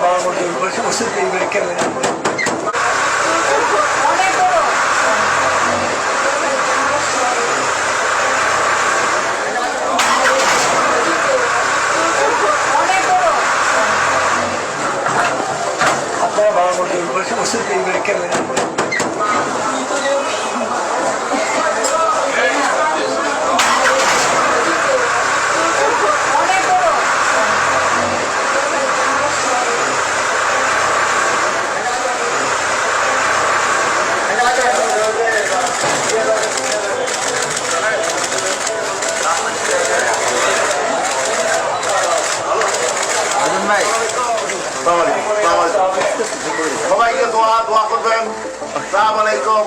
마음을 들고 옷을 입고 이렇게 그냥 아빠의 마음을 들고 옷을 입고 이렇게 그냥 সবাইকে দোয়া দোয়া করবেন সালামালাইকুম